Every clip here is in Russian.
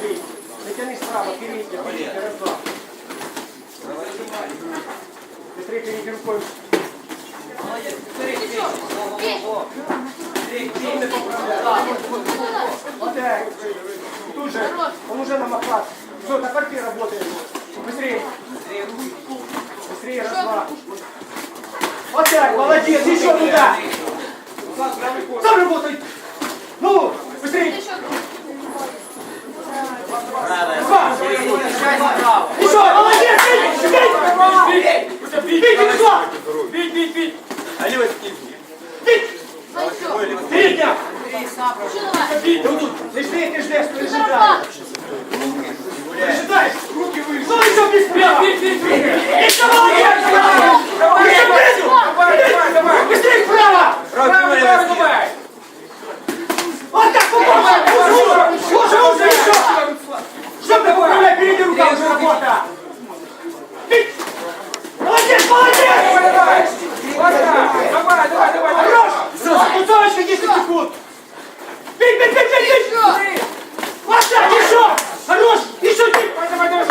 быстрее. Натяни справа, передний, передний, раз, два. Быстрее передней рукой. Вот так. Тут же. Он уже на маклад. Все, на карте работает. Быстрее. Быстрее, раз, два. Вот так, молодец. Еще туда. Сам работай. Ну, быстрее. Два. Еще, молодец. Два. Бей, бей, бей. А левой скинь. Бей. Ну все. Передня. Что давай? Бей. Ну тут. Ты жди, ты ждешь, пережидай. Пережидай. Руки выше. Ну еще без прямо. Бей, бей, бей. Еще молодец. Ближе. Давай, давай, давай. Быстрее вправо. Право, право, давай. Вот так, попробуй. Уже, уже, еще. Что ты поправляй, перейди рука, уже работа. Бей. Молодец, молодец. Давай, давай. Вот так. Давай, давай, давай. Хорош. Кусочек 10 секунд. Бей, бей, бей, бей, бей. Вот так, еще. Хорош. Еще чуть. Давай, давай, давай.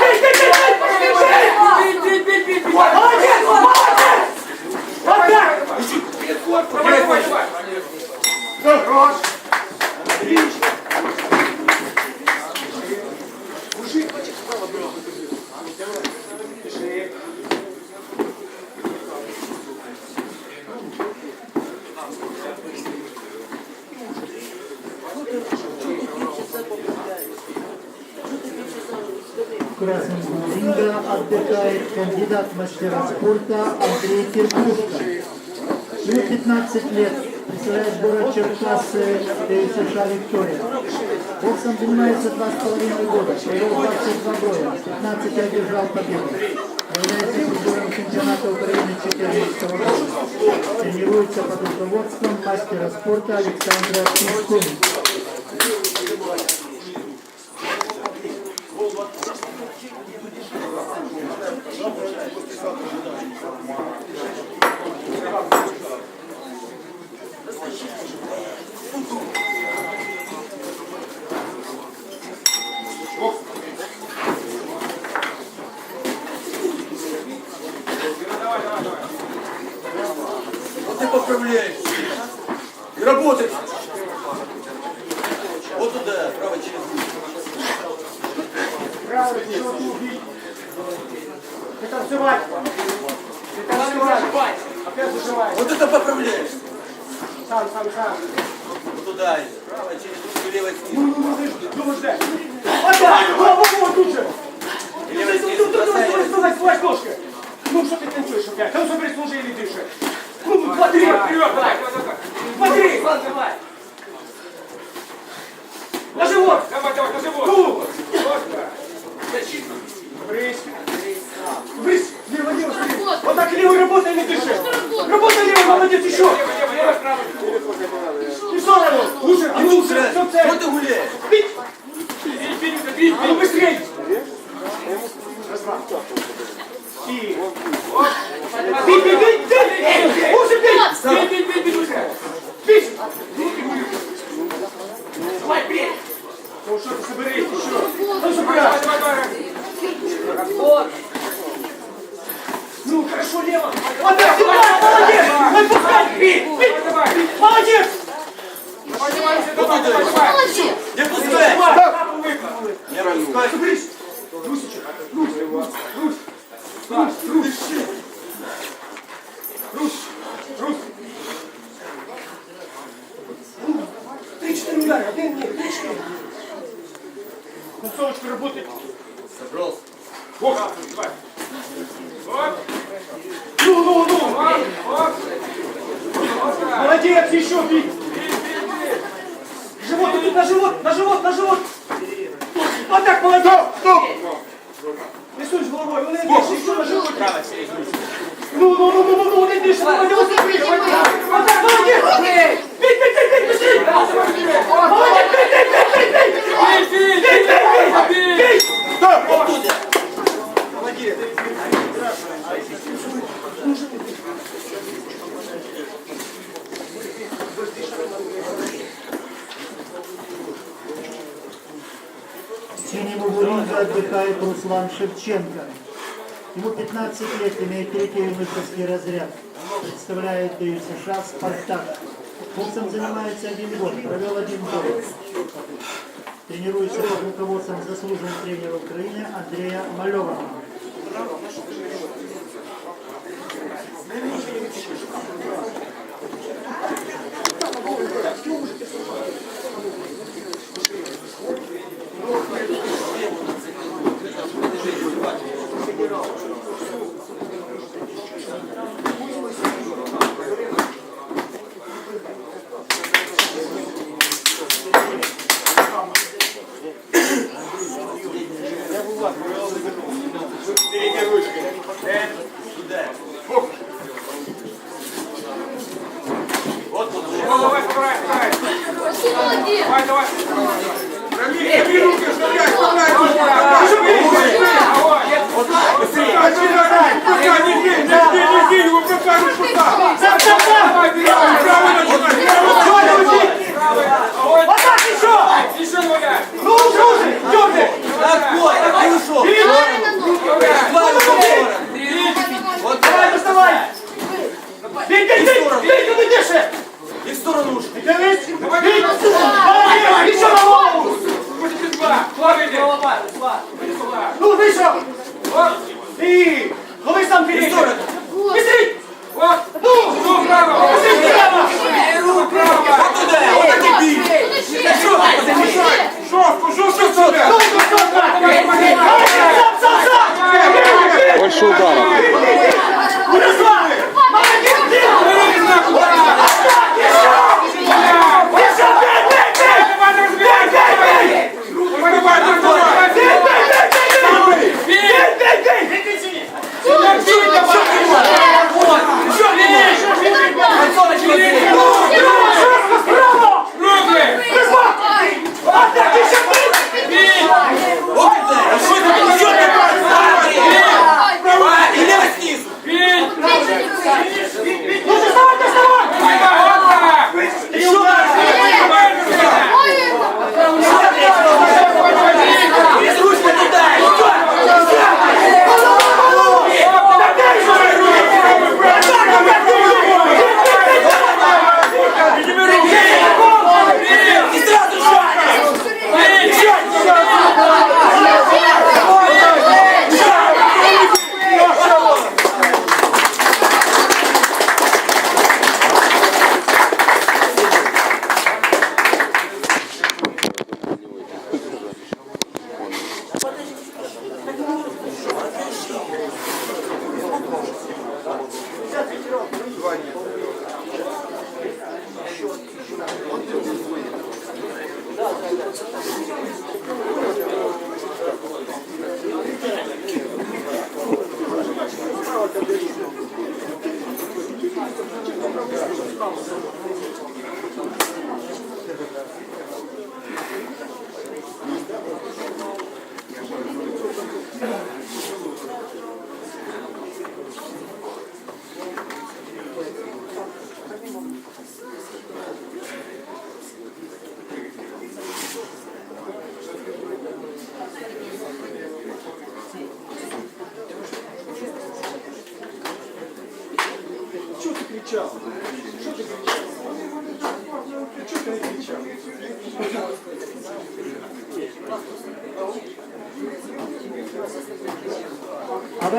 Бей, бей, бей, бей, бей. Бей, бей, бей, бей. Молодец, молодец. Вот так. Давай, давай, давай. Хорош. Отлично. Пиши. Красного ринга отдыхает кандидат мастера спорта Андрей Кирпушка. Ему 15 лет, представляет город Черкассы, США Виктория. Боксом занимается два с половиной года, провел 22 боя, 15 одержал победу. Является призером чемпионата Украины 2014 года. Тренируется под руководством мастера спорта Александра Пискуни. Ты поправляешь. И работай. Вот туда, право через. Не танцевать. Не танцевать. Опять зажимай. Вот это поправляешь. Сам, сам, сам. Вот туда. Право через руку, левой Ну, скинь. ну, ну, ты, тут же. Ну, ты, ну, ты, ну, ну, ну, давай, давай, ножкой. Ну, что ты танцуешь опять? Там собери, служи или дыши. Ну, ну, смотри, Вперед, давай, смотри. давай. На живот. Давай, давай, на живот. Вот так. брысь. Брысь, лево, лево, смотри. Вот так левой работай, не дыши. Работай левой, молодец, еще. Лево, лево, лево, право. И в сторону. Лучше, А ну, все Срань, цель. что ты гуляешь? Бить. Бей, бей, бей, А ну быстрей! Раз, два. И... Бей, бей, бей, бей! Лучше бей! бей, бей, бей, бей, быстрее. Бей! Давай, бей! Ну что ты соберись еще? Ну Давай, собирай! давай, давай. Ну хорошо, лево! Вот так, сюда, молодец! Не пускай! Бей, бей! Молодец! Давай, давай, давай, давай, давай. Молодец. Не пускай. Не пускай. Русичек! Русь, Русь, Русь! Русь, Русь! Русь, Русь! Три-четыре удара, один, нет, три-четыре. Солнышко работает. Собрался. Вот. Вот, Ну, ну, ну! так. Молодец, еще бить! тут на живот, на живот, на живот. Вот так, молодец. Стоп, стоп. Рисуешь головой, он идет, еще на живот. Ну, ну, ну, ну, ну, ну, он идет, молодец. Вот так, молодец. Бить, бить, бить, бить, бить. Синему Луиза отдыхает Руслан Шевченко. Ему 15 лет, имеет третий юношеский разряд. Представляет и США «Спартак». Боксом занимается один год, провел один год. Тренируется под руководством заслуженного тренера Украины Андрея Малева. давай, давай. Рамиль, Рамиль, руки вставляй, вставляй, вставляй. Живи, живи. Быстрее. Не жди, не жди, не жди, не жди, его просто руку. Давай, давай.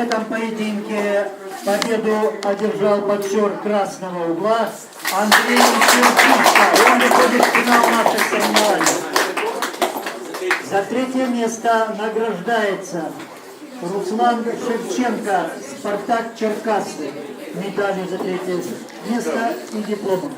этом поединке победу одержал боксер красного угла Андрей Черкишко. Он выходит в финал наших соревнований. За третье место награждается Руслан Шевченко, Спартак Черкассы. Медалью за третье место и дипломом.